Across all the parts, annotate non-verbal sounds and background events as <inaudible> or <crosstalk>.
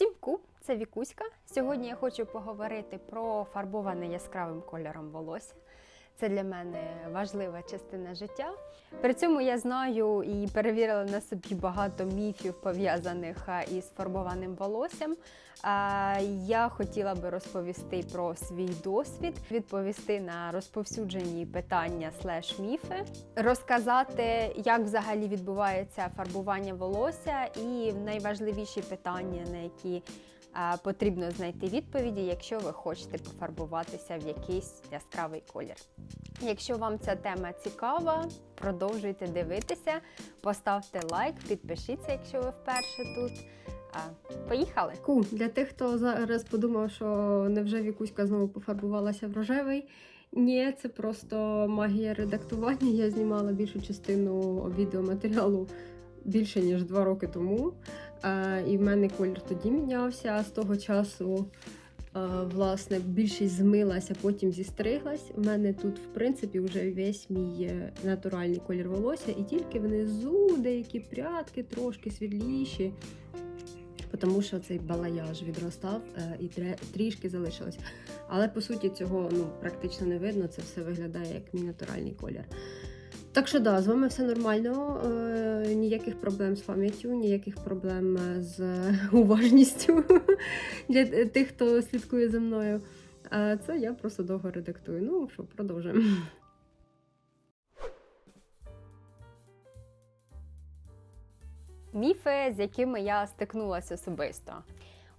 Всім ку, це Вікуська. Сьогодні я хочу поговорити про фарбоване яскравим кольором волосся. Це для мене важлива частина життя. При цьому я знаю і перевірила на собі багато міфів пов'язаних із фарбованим волоссям. Я хотіла би розповісти про свій досвід, відповісти на розповсюджені питання слеш міфи, розказати, як взагалі відбувається фарбування волосся, і найважливіші питання, на які потрібно знайти відповіді, якщо ви хочете пофарбуватися в якийсь яскравий колір. Якщо вам ця тема цікава, продовжуйте дивитися, поставте лайк, підпишіться, якщо ви вперше тут. А, Поїхали! Ку, для тих, хто зараз подумав, що невже Вікуська знову пофарбувалася в рожевий. Ні, це просто магія редактування. Я знімала більшу частину відеоматеріалу більше ніж два роки тому. І в мене колір тоді мінявся. А з того часу, власне, більшість змилася, потім зістриглась. У мене тут, в принципі, вже весь мій е, натуральний колір волосся, і тільки внизу деякі прядки трошки світліші. Тому що цей балаяж відростав е, і трішки залишилось. Але по суті цього ну, практично не видно, це все виглядає як мій натуральний колір. Так що да, з вами все нормально, е, ніяких проблем з пам'яттю, ніяких проблем е, з <laughs> уважністю <laughs> для тих, хто слідкує за мною. А це я просто довго редактую. Ну що, продовжуємо. Міфи, з якими я стикнулася особисто.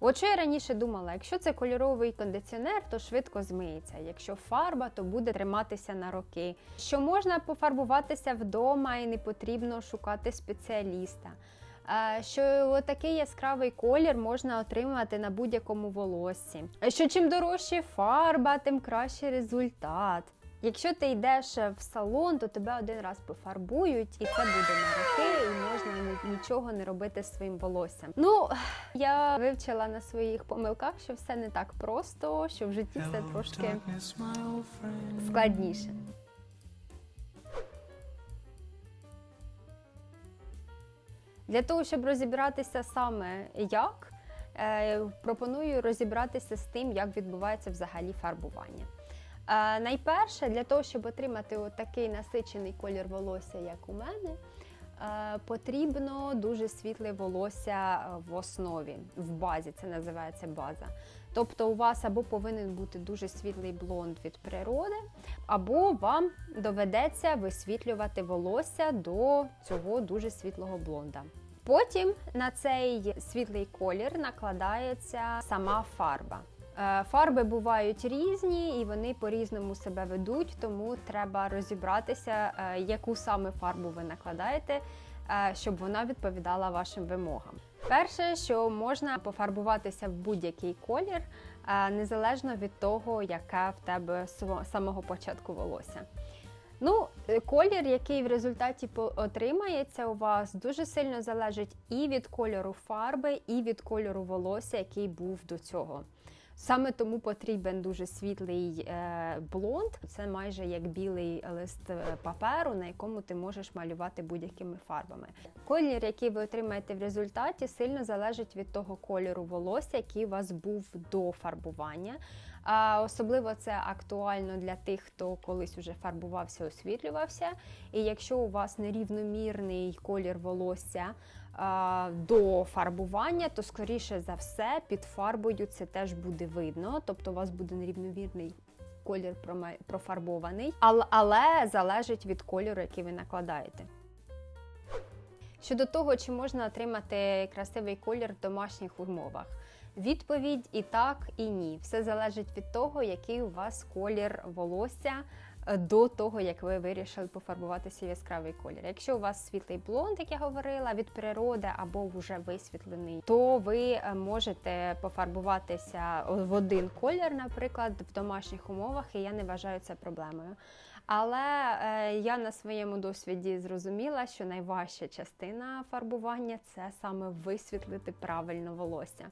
От що я раніше думала, якщо це кольоровий кондиціонер, то швидко змиється. Якщо фарба, то буде триматися на роки. Що можна пофарбуватися вдома і не потрібно шукати спеціаліста. Що такий яскравий колір можна отримати на будь-якому волоссі. Що чим дорожче фарба, тим кращий результат. Якщо ти йдеш в салон, то тебе один раз пофарбують, і це буде на роки, і можна нічого не робити з своїм волоссям. Ну я вивчила на своїх помилках, що все не так просто, що в житті все трошки складніше. Для того, щоб розібратися саме як, е, пропоную розібратися з тим, як відбувається взагалі фарбування. Е, Найперше, для того, щоб отримати такий насичений колір волосся, як у мене, е, потрібно дуже світле волосся е, в основі, в базі, це називається база. Тобто у вас або повинен бути дуже світлий блонд від природи, або вам доведеться висвітлювати волосся до цього дуже світлого блонда. Потім на цей світлий колір накладається сама фарба. Е, Фарби бувають різні і вони по-різному себе ведуть, тому треба розібратися, е, яку саме фарбу ви накладаєте, е, щоб вона відповідала вашим вимогам. Перше, що можна пофарбуватися в будь-який колір, незалежно від того, яке в тебе з самого початку волосся. Ну, колір, який в результаті отримається у вас, дуже сильно залежить і від кольору фарби, і від кольору волосся, який був до цього. Саме тому потрібен дуже світлий е, блонд. Це майже як білий лист е, паперу, на якому ти можеш малювати будь-якими фарбами. Колір, який ви отримаєте в результаті, сильно залежить від того кольору волосся, який у вас був до фарбування. А особливо це актуально для тих, хто колись уже фарбувався, освітлювався. І якщо у вас нерівномірний колір волосся до фарбування, то скоріше за все під фарбою це теж буде видно. Тобто у вас буде нерівномірний колір профарбований, але, але залежить від кольору, який ви накладаєте. Щодо того, чи можна отримати красивий колір в домашніх умовах. Відповідь і так, і ні. Все залежить від того, який у вас колір волосся до того, як ви вирішили пофарбуватися в яскравий колір. Якщо у вас світлий блонд, як я говорила, від природи або вже висвітлений, то ви е, можете пофарбуватися в один колір, наприклад, в домашніх умовах, і я не вважаю це проблемою. Але е, я на своєму досвіді зрозуміла, що найважча частина фарбування це саме висвітлити правильно волосся.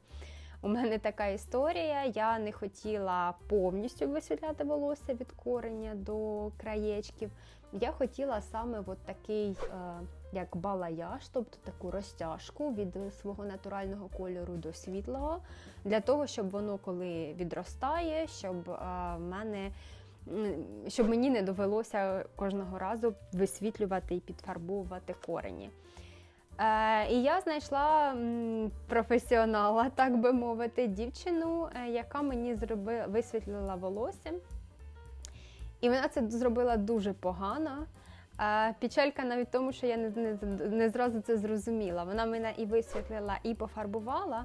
У мене така історія. Я не хотіла повністю висвітляти волосся від кореня до краєчків. Я хотіла саме от такий е, як балаяж, тобто таку розтяжку від свого натурального кольору до світлого, для того, щоб воно, коли відростає, щоб в мене. Щоб мені не довелося кожного разу висвітлювати і підфарбовувати корені. Е, і я знайшла професіонала, так би мовити, дівчину, е, яка мені зроби, висвітлила волосся. І вона це зробила дуже погано. Е, Печалька навіть тому, що я не, не, не зразу це зрозуміла. Вона мене і висвітлила, і пофарбувала.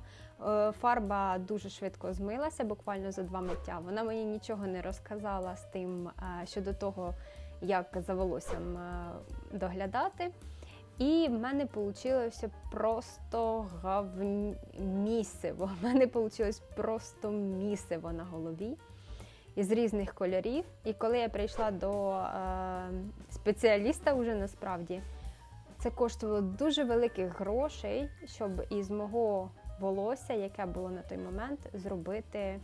Фарба дуже швидко змилася, буквально за два миття. Вона мені нічого не розказала з тим щодо того, як за волоссям доглядати. І в мене вийшло просто гавмісиво. В мене вийшло просто місиво на голові із різних кольорів. І коли я прийшла до е, спеціаліста, вже насправді це коштувало дуже великих грошей, щоб із мого волосся, яке було на той момент, зробити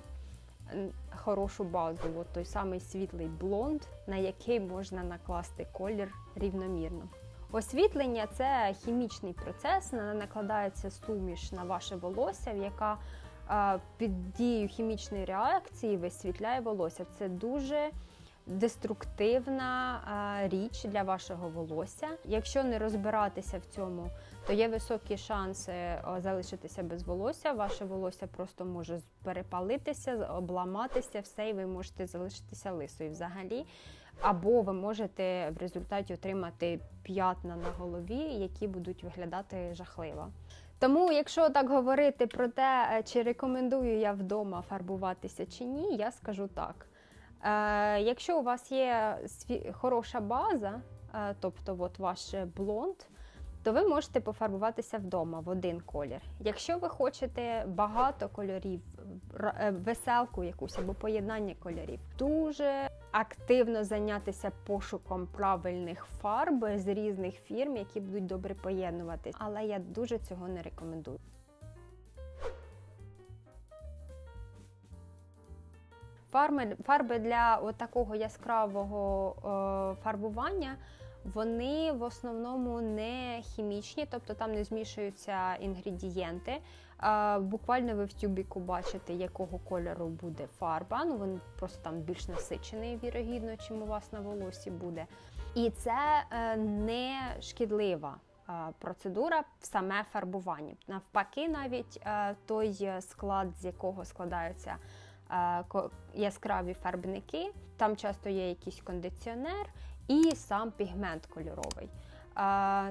хорошу базу, от той самий світлий блонд, на який можна накласти колір рівномірно. Освітлення це хімічний процес, на- накладається суміш на ваше волосся, яка під дією хімічної реакції висвітляє волосся. Це дуже деструктивна річ для вашого волосся. Якщо не розбиратися в цьому, то є високі шанси залишитися без волосся. Ваше волосся просто може перепалитися, обламатися, все, і ви можете залишитися лисою взагалі. Або ви можете в результаті отримати п'ятна на голові, які будуть виглядати жахливо. Тому, якщо так говорити про те, е, чи рекомендую я вдома фарбуватися чи ні, я скажу так. Е, якщо у вас є хороша база, е, тобто от ваш блонд, то ви можете пофарбуватися вдома в один колір. Якщо ви хочете багато кольорів, е, веселку якусь або поєднання кольорів, дуже активно зайнятися пошуком правильних фарб з різних фірм, які будуть добре поєднуватись. Але я дуже цього не рекомендую. Фарби, фарби для такого яскравого е, фарбування вони в основному не хімічні, тобто там не змішуються інгредієнти. Буквально ви в тюбіку бачите, якого кольору буде фарба. Ну він просто там більш насичений, вірогідно, чим у вас на волосі буде. І це е, не шкідлива е, процедура в саме фарбування. Навпаки, навіть е, той склад, з якого складаються яскраві фарбники, там часто є якийсь кондиціонер і сам пігмент кольоровий.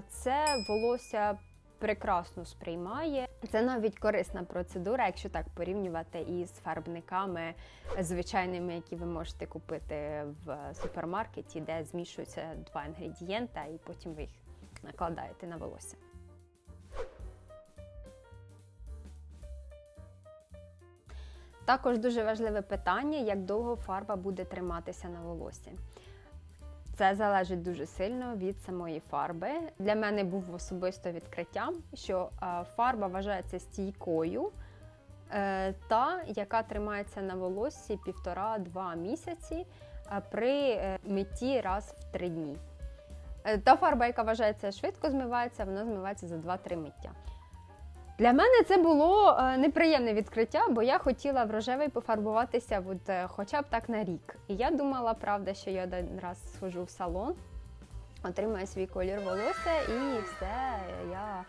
Це волосся прекрасно сприймає. Це навіть корисна процедура, якщо так порівнювати із фарбниками звичайними, які ви можете купити в супермаркеті, де змішуються два інгредієнта, і потім ви їх накладаєте на волосся. Також дуже важливе питання, як довго фарба буде триматися на волоссі. Це залежить дуже сильно від самої фарби. Для мене був особисто відкриттям, що е, фарба вважається стійкою, е, та яка тримається на волоссі півтора-два місяці при е, митті раз в три дні. Та фарба, яка вважається швидко змивається, вона змивається за 2-3 миття. Для мене це було е, неприємне відкриття, бо я хотіла в рожевий пофарбуватися от, е, хоча б так на рік. І я думала, правда, що я один раз схожу в салон, отримаю свій колір волосся і все, я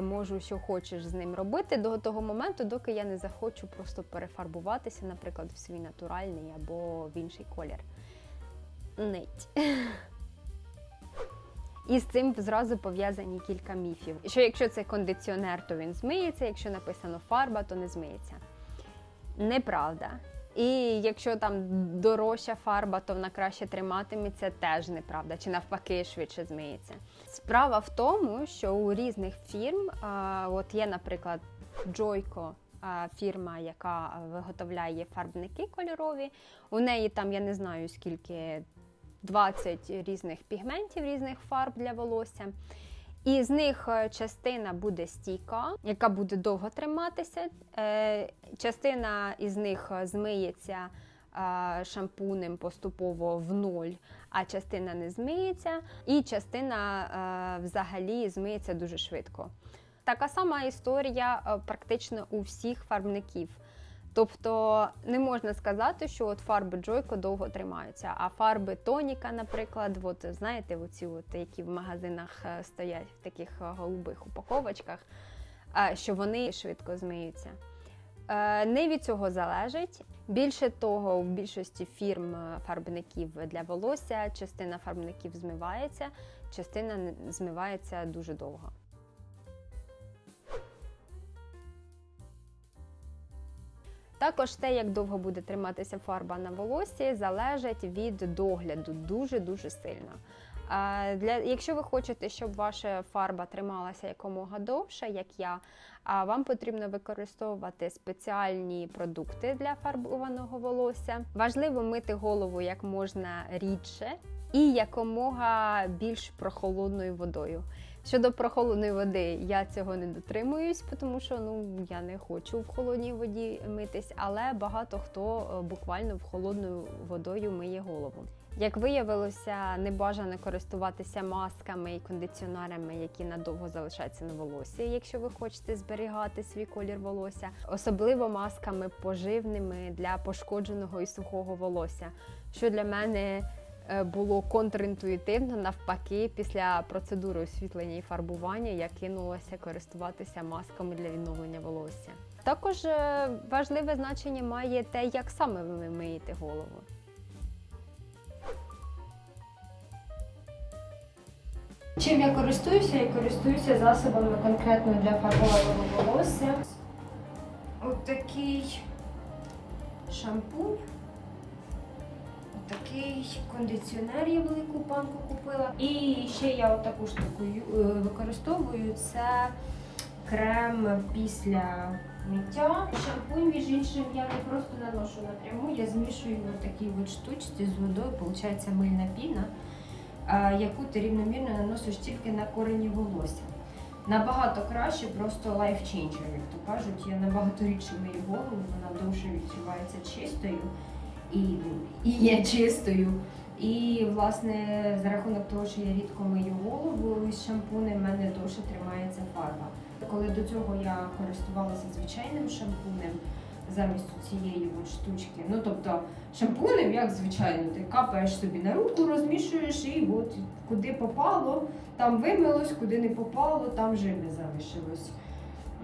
можу, що хочеш з ним робити до того моменту, доки я не захочу просто перефарбуватися, наприклад, в свій натуральний або в інший колір. Нить. <laughs> І з цим зразу пов'язані кілька міфів. Що якщо це кондиціонер, то він змиється, якщо написано фарба, то не змиється. Неправда. І якщо там дорожча фарба, то вона краще триматиметься, теж неправда. Чи навпаки швидше змиється. Справа в тому, що у різних фірм, а, от є, наприклад, Joico, а, фірма, яка виготовляє фарбники кольорові. У неї там я не знаю скільки 20 різних пігментів, різних фарб для волосся. І з них е, частина буде стійка, яка буде довго триматися. Е, Частина із них е, змиється шампунем поступово в ноль, а частина не змиється, і частина взагалі змиється дуже швидко. Така сама історія практично у всіх фарбників. Тобто не можна сказати, що от фарби Джойко довго тримаються, а фарби Тоніка, наприклад, от знаєте, оці от, які в магазинах е, стоять в таких е, голубих упаковочках, е, що вони швидко змиються. Не від цього залежить. Більше того, в більшості фірм фарбників для волосся частина фарбників змивається, частина змивається дуже довго. Також те, як довго буде триматися фарба на волосі, залежить від догляду дуже-дуже сильно. Для, якщо ви хочете, щоб ваша фарба трималася якомога довше, як я, вам потрібно використовувати спеціальні продукти для фарбованого волосся. Важливо мити голову як можна рідше і якомога більш прохолодною водою. Щодо прохолодної води, я цього не дотримуюсь, тому що ну я не хочу в холодній воді митись, але багато хто е, буквально в холодною водою миє голову. Як виявилося, не бажано користуватися масками і кондиціонерами, які надовго залишаються на волосі, якщо ви хочете зберігати свій колір волосся, особливо масками поживними для пошкодженого і сухого волосся, що для мене було контрінтуїтивно. Навпаки, після процедури освітлення і фарбування я кинулася користуватися масками для відновлення волосся. Також е, важливе значення має те, як саме ви миєте голову. Чим я користуюся? Я користуюся засобами конкретно для фарбованого волосся. От шампунь. Такий кондиціонер я велику банку купила. І ще я от таку штуку е, використовую. Це крем після миття. Шампунь, між іншим, я не просто наношу напряму, я змішую в такій от штучці з водою, виходить мильна піна яку ти рівномірно наносиш тільки на корені волосся. Набагато краще, просто лайфчейнджер, як то кажуть. Я набагато рідше мию голову, вона довше відчувається чистою і, і є чистою. І, власне, за рахунок того, що я рідко мию голову з шампунем, в мене довше тримається фарба. Коли до цього я користувалася звичайним шампунем замість цієї от штучки. Ну тобто шампунем, як звичайно, ти капаєш собі на руку, розмішуєш і от куди попало, там вимилось, куди не попало, там живе залишилось.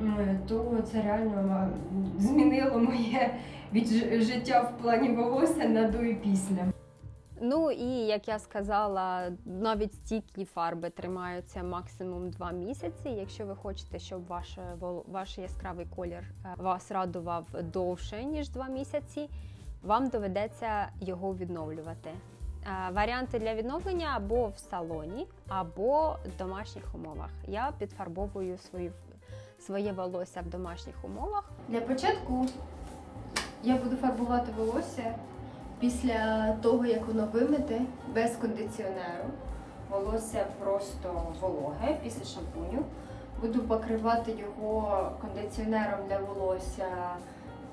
М, То це реально змінило моє від життя в плані волосся на до і після. Ну і як я сказала, навіть стійкі фарби тримаються максимум 2 місяці. Якщо ви хочете, щоб ваш, ваш яскравий колір е, вас радував довше ніж 2 місяці, вам доведеться його відновлювати. Е, Варіанти для відновлення або в салоні, або в домашніх умовах. Я підфарбовую свої, своє волосся в домашніх умовах. Для початку я буду фарбувати волосся після того, як воно вимите без кондиціонеру. Волосся просто вологе після шампуню. Буду покривати його кондиціонером для волосся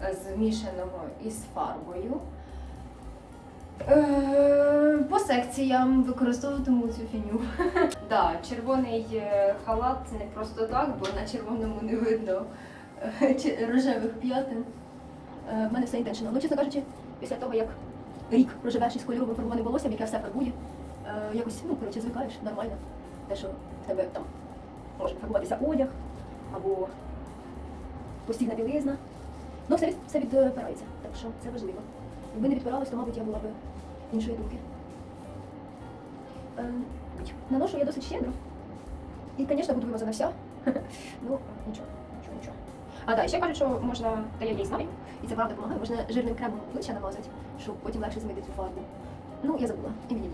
е, змішаного із фарбою. Е, По секціям використовуватиму цю фіню. <laughs> Да, червоний е, халат це не просто так, бо на червоному не видно е, чи- рожевих п'ятин. Е, В мене все інтеншнл. Ну, чесно кажучи, після того, як рік проживеш із кольоровим фарбованим волоссям, яке все фарбує, е, якось, ну, коротше, звикаєш нормально. Те, що в тебе там може фарбуватися одяг або постійна білизна. Ну, все, від, все відпирається, так що це важливо. Якби не підпиралась, то, мабуть, я була б іншої думки. Е, наношу я досить щедро. І, звісно, буду вимазана вся. <laughs> ну, нічого, нічого, нічого. А так, ще кажуть, що можна, та я її знаю, і це правда допомагає, можна жирним кремом обличчя намазати, щоб потім легше змити цю фарбу. Ну, я забула, і мені М,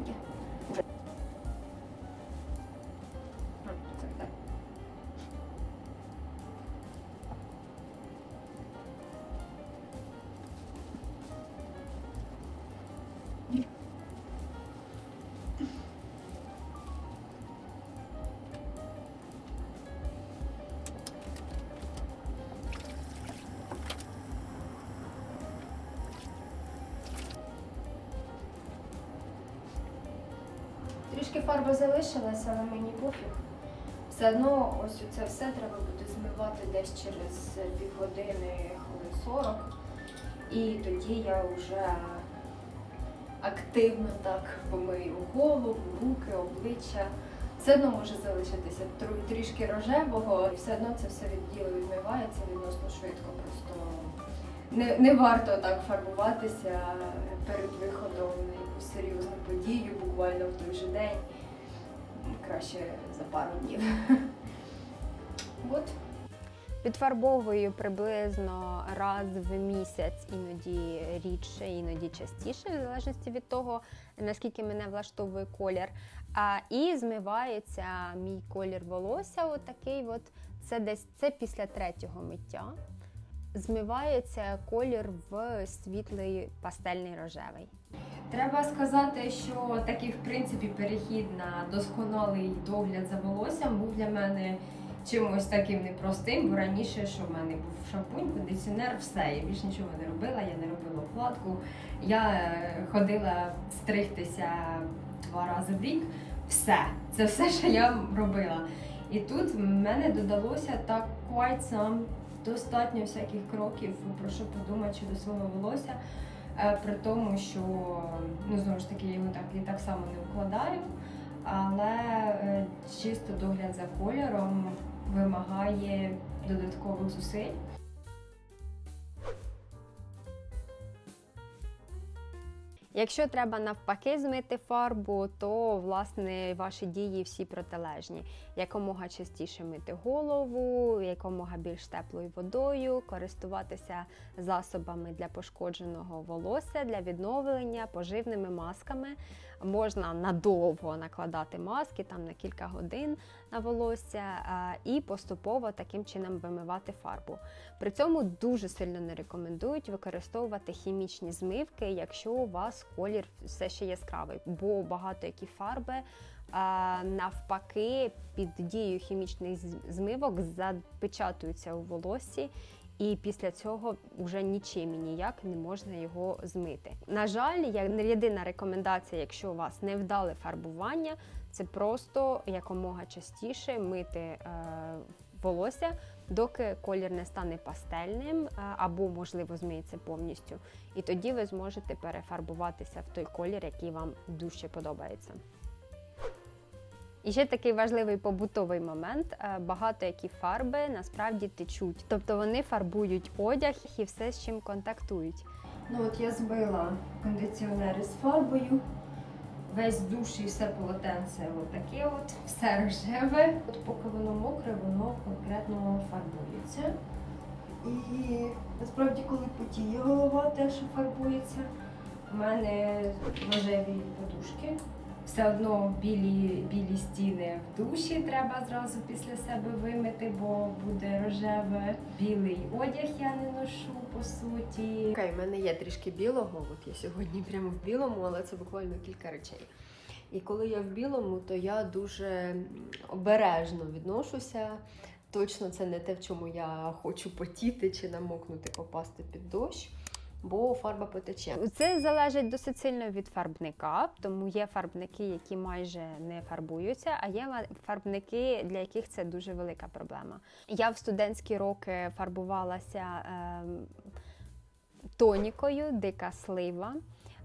фарба залишилася, але мені пофіг. Все одно ось це все треба буде змивати десь через півгодини, хвилин 40. І тоді я вже активно так помию голову, руки, обличчя. Все одно може залишитися трішки рожевого, і все одно це все від діло відмивається відносно швидко. Просто не, не варто так фарбуватися перед виходом на якусь серйозну подію, буквально в той же день. Краще за пару днів. <laughs> От. Підфарбовую приблизно раз в місяць, іноді рідше, іноді частіше, в залежності від того, наскільки мене влаштовує колір. А, і змивається мій колір волосся. Отакий от. Це десь це після третього миття. Змивається колір в світлий пастельний рожевий. Треба сказати, що такий, в принципі, перехід на досконалий догляд за волоссям був для мене чимось таким непростим, бо раніше, що в мене був шампунь, кондиціонер, все. Я більш нічого не робила, я не робила укладку. Я е, ходила стригтися два рази в рік. Все, це все, що я робила. І тут в мене додалося так quite some, достатньо всяких кроків, про що подумати щодо свого волосся. Е, При тому, що ну знову ж таки його так і так само не вкладаю, але е, чисто догляд за кольором вимагає додаткових зусиль. Якщо треба навпаки змити фарбу, то власне ваші дії всі протилежні. Якомога частіше мити голову, якомога більш теплою водою, користуватися засобами для пошкодженого волосся, для відновлення, поживними масками. Можна надовго накладати маски там на кілька годин на волосся і поступово таким чином вимивати фарбу. При цьому дуже сильно не рекомендують використовувати хімічні змивки, якщо у вас колір все ще яскравий, бо багато які фарби навпаки під дією хімічних змивок запечатуються у волоссі. І після цього вже нічим і ніяк не можна його змити. На жаль, я- єдина рекомендація, якщо у вас невдале фарбування, це просто якомога частіше мити е, волосся, доки колір не стане пастельним е, або, можливо, змиється повністю. І тоді ви зможете перефарбуватися в той колір, який вам дужче подобається. І ще такий важливий побутовий момент: е, багато які фарби насправді течуть, тобто вони фарбують одяг і все, з чим контактують. Ну от я збила кондиціонер із фарбою. Весь душ і все полотенце отаке от, все рожеве. От поки воно мокре, воно конкретно фарбується. І насправді, коли потіє голова, теж фарбується. У мене рожеві подушки. Все одно білі, білі стіни в душі треба зразу після себе вимити, бо буде рожеве. Білий одяг я не ношу по суті. Окей, в мене є трішки білого, от я сьогодні <laughs> прямо в білому, але це буквально кілька речей. І коли я в білому, то я дуже обережно відношуся. Точно це не те, в чому я хочу потіти чи намокнути, попасти під дощ, бо фарба потече. Це залежить досить сильно від фарбника, тому є фарбники, які майже не фарбуються, а є фарбники, для яких це дуже велика проблема. Я в студентські роки фарбувалася ем, тонікою, дика слива.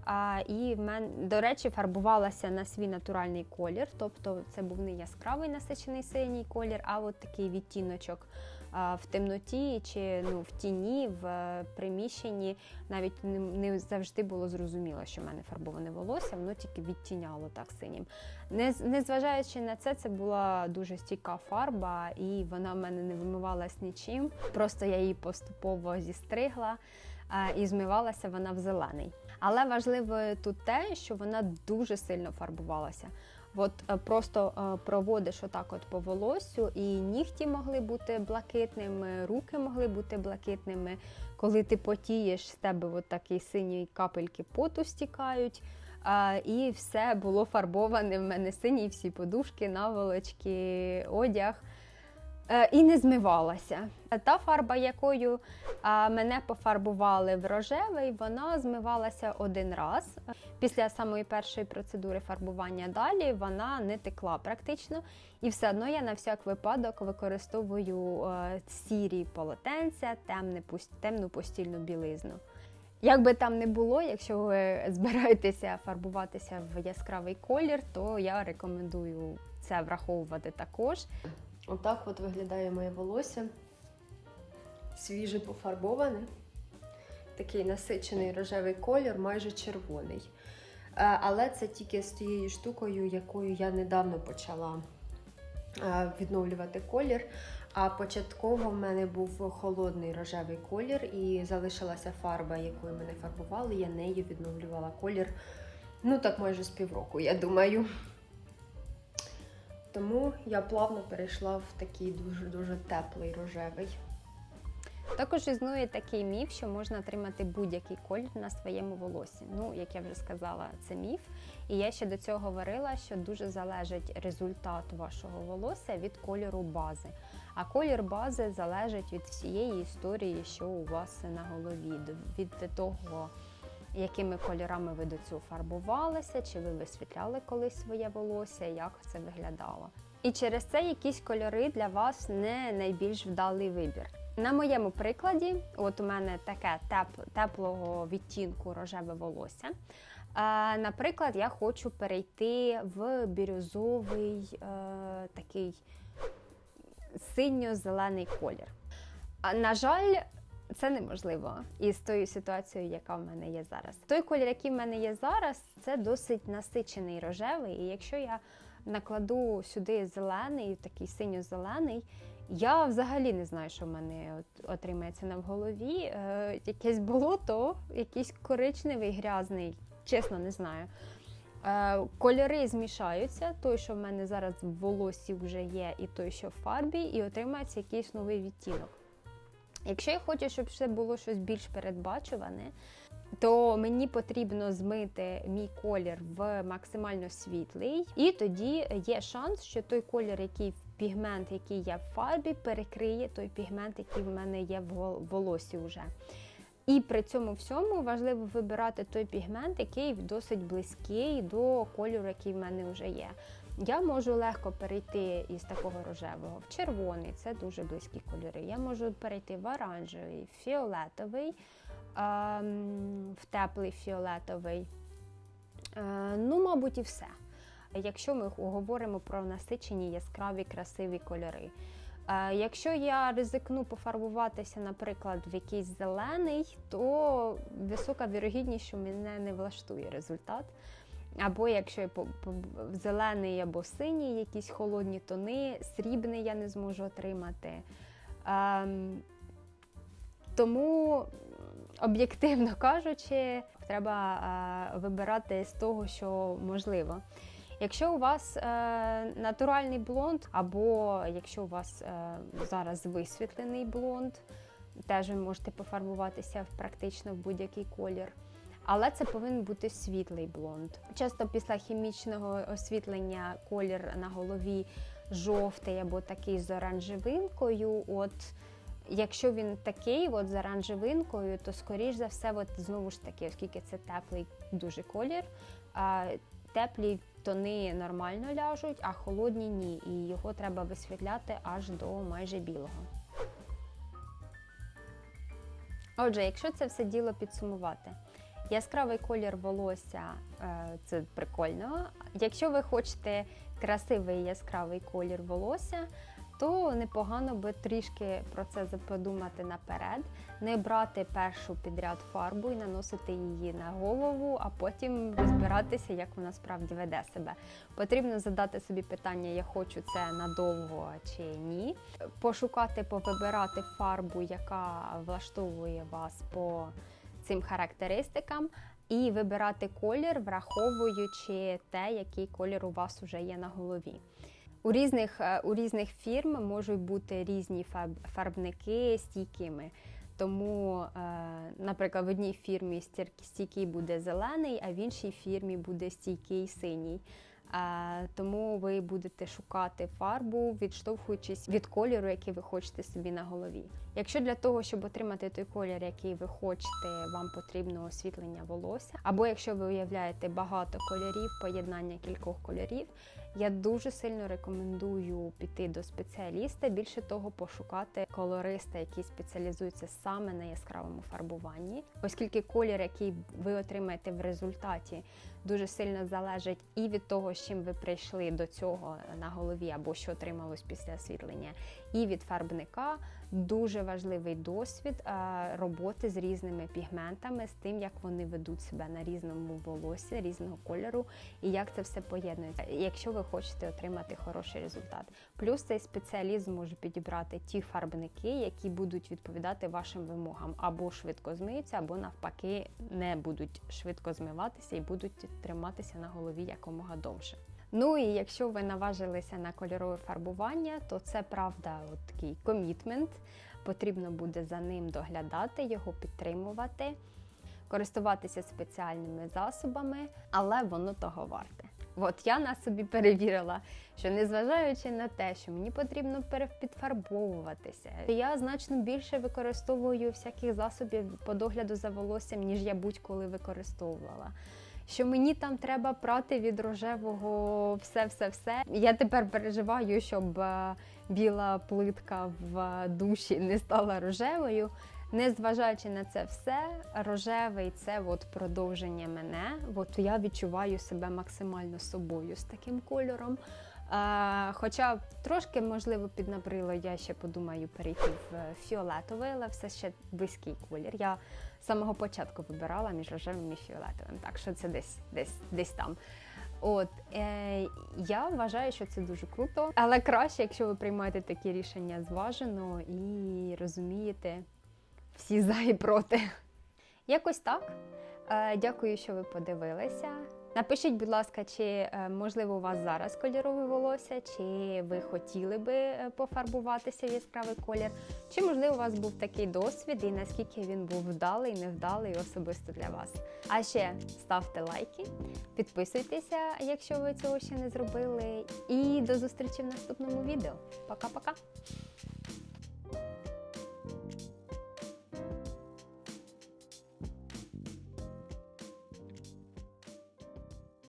А, і мен, до речі, фарбувалася на свій натуральний колір, тобто це був не яскравий насичений синій колір, а от такий відтіночок в темноті чи ну, в тіні, в е, приміщенні. Навіть не, завжди було зрозуміло, що в мене фарбоване волосся, воно тільки відтіняло так синім. Незважаючи на це, це була дуже стійка фарба, і вона в мене не вимивалась нічим. Просто я її поступово зістригла і змивалася вона в зелений. Але важливо тут те, що вона дуже сильно фарбувалася. От е, просто е, проводиш отак от по волосю, і нігті могли бути блакитними, руки могли бути блакитними. Коли ти потієш, з тебе от такі сині капельки поту стікають. І все було фарбоване в мене сині всі подушки, наволочки, одяг. Е, і не змивалася. Та фарба, якою мене пофарбували в рожевий, вона змивалася один раз. Після самої першої процедури фарбування далі вона не текла практично. І все одно я на всяк випадок використовую е, сірі полотенця, темну постільну білизну. Як би там не було, якщо ви <laughs> збираєтеся фарбуватися в яскравий колір, то я рекомендую це враховувати також. Отак от виглядає моє волосся. Свіже пофарбоване. Такий насичений рожевий колір, майже червоний. Е, Але це тільки з тією штукою, якою я недавно почала е, відновлювати колір. А початково в мене був холодний рожевий колір і залишилася фарба, якою мене фарбували. Я нею відновлювала колір. Ну так майже з півроку, я думаю. Тому я плавно перейшла в такий дуже-дуже теплий рожевий. Також існує такий міф, що можна отримати будь-який колір на своєму волосі. Ну, як я вже сказала, це міф. І я ще до цього говорила, що дуже залежить результат вашого волосся від кольору бази. А колір бази залежить від всієї історії, що у вас на голові, від того, якими кольорами ви до цього фарбувалися, чи ви висвітляли колись своє волосся, як це виглядало. І через це якісь кольори для вас не найбільш вдалий вибір. На моєму прикладі, от у мене таке теп- теплого відтінку рожеве волосся. Е, наприклад, я хочу перейти в бірюзовий е, такий синьо-зелений колір. На жаль, це неможливо із тою ситуацією, яка в мене є зараз. Той колір, який в мене є зараз, це досить насичений рожевий. І якщо я накладу сюди зелений, такий синьо-зелений, я взагалі не знаю, що в мене отримається на в голові. Е, якесь болото, якийсь коричневий, грязний, чесно не знаю. Е, кольори змішаються, той, що в мене зараз в волосі вже є, і той, що в фарбі, і отримається якийсь новий відтінок. Якщо я хочу, щоб це було щось більш передбачуване, то мені потрібно змити мій колір в максимально світлий, і тоді є шанс, що той колір, який пігмент, який є в фарбі, перекриє той пігмент, який в мене є в волосі вже. І при цьому всьому важливо вибирати той пігмент, який досить близький до кольору, який в мене вже є. Я можу легко перейти із такого рожевого в червоний, це дуже близькі кольори. Я можу перейти в оранжевий, в фіолетовий, ем, в теплий фіолетовий. Е, ну, мабуть, і все. Якщо ми говоримо про насичені яскраві красиві кольори. Е, Якщо я ризикну пофарбуватися, наприклад, в якийсь зелений, то висока вірогідність, що мене не влаштує результат. Або якщо зелений або синій, якісь холодні тони, срібний я не зможу отримати. Ем, тому, об'єктивно кажучи, треба е, вибирати з того, що можливо. Якщо у вас е, натуральний блонд, або якщо у вас е, зараз висвітлений блонд, теж ви можете пофарбуватися практично в будь-який колір. Але це повинен бути світлий блонд. Часто після хімічного освітлення колір на голові жовтий або такий з оранжевинкою. От якщо він такий, от з оранжевинкою, то скоріш за все, от знову ж таки, оскільки це теплий дуже колір, теплі тони нормально ляжуть, а холодні ні. І його треба висвітляти аж до майже білого. Отже, якщо це все діло підсумувати, яскравий колір волосся е, це прикольно. Якщо ви хочете красивий яскравий колір волосся, то непогано би трішки про це подумати наперед, не брати першу підряд фарбу і наносити її на голову, а потім розбиратися, як вона справді веде себе. Потрібно задати собі питання, я хочу це надовго чи ні. Пошукати, повибирати фарбу, яка влаштовує вас по цим характеристикам, і вибирати колір, враховуючи те, який колір у вас вже є на голові. У різних, е, у різних фірм можуть бути різні фарбники стійкими. Тому, е, наприклад, в одній фірмі стійкий буде зелений, а в іншій фірмі буде стійкий синій. Е, Тому ви будете шукати фарбу, відштовхуючись від кольору, який ви хочете собі на голові. Якщо для того, щоб отримати той колір, який ви хочете, вам потрібно освітлення волосся, або якщо ви уявляєте багато кольорів, поєднання кількох кольорів, я дуже сильно рекомендую піти до спеціаліста. Більше того, пошукати колориста, який спеціалізується саме на яскравому фарбуванні, оскільки колір, який ви отримаєте в результаті, дуже сильно залежить і від того, з чим ви прийшли до цього на голові, або що отрималось після освітлення, і від фарбника. Дуже важливий досвід роботи з різними пігментами, з тим, як вони ведуть себе на різному волосі, різного кольору, і як це все поєднується, якщо ви хочете отримати хороший результат. Плюс цей спеціаліст зможе підібрати ті фарбники, які будуть відповідати вашим вимогам, або швидко змиються, або навпаки не будуть швидко змиватися і будуть триматися на голові якомога довше. Ну і якщо ви наважилися на кольорове фарбування, то це правда от такий комітмент. Потрібно буде за ним доглядати, його підтримувати, користуватися спеціальними засобами, але воно того варте. От я на собі перевірила, що незважаючи на те, що мені потрібно перепідфарбовуватися, я значно більше використовую всяких засобів по догляду за волоссям, ніж я будь-коли використовувала. Що мені там треба прати від рожевого все-все-все. Я тепер переживаю, щоб е, біла плитка в душі не стала рожевою. Незважаючи на це все, рожевий це от продовження мене. От я відчуваю себе максимально собою з таким кольором. Е, хоча трошки, можливо, піднабрило, я ще подумаю перейти в фіолетовий, але все ще близький колір. Я з самого початку вибирала між рожевим і фіолетовим, так що це десь, десь, десь там. От е, я вважаю, що це дуже круто, але краще, якщо ви приймаєте такі рішення зважено і розумієте всі за і проти. Якось так. Е, дякую, що ви подивилися. Напишіть, будь ласка, чи е, можливо у вас зараз кольорове волосся, чи ви хотіли би е, пофарбуватися в яскравий колір, чи можливо у вас був такий досвід і наскільки він був вдалий, невдалий особисто для вас. А ще ставте лайки, підписуйтеся, якщо ви цього ще не зробили. І до зустрічі в наступному відео. Пока-пока!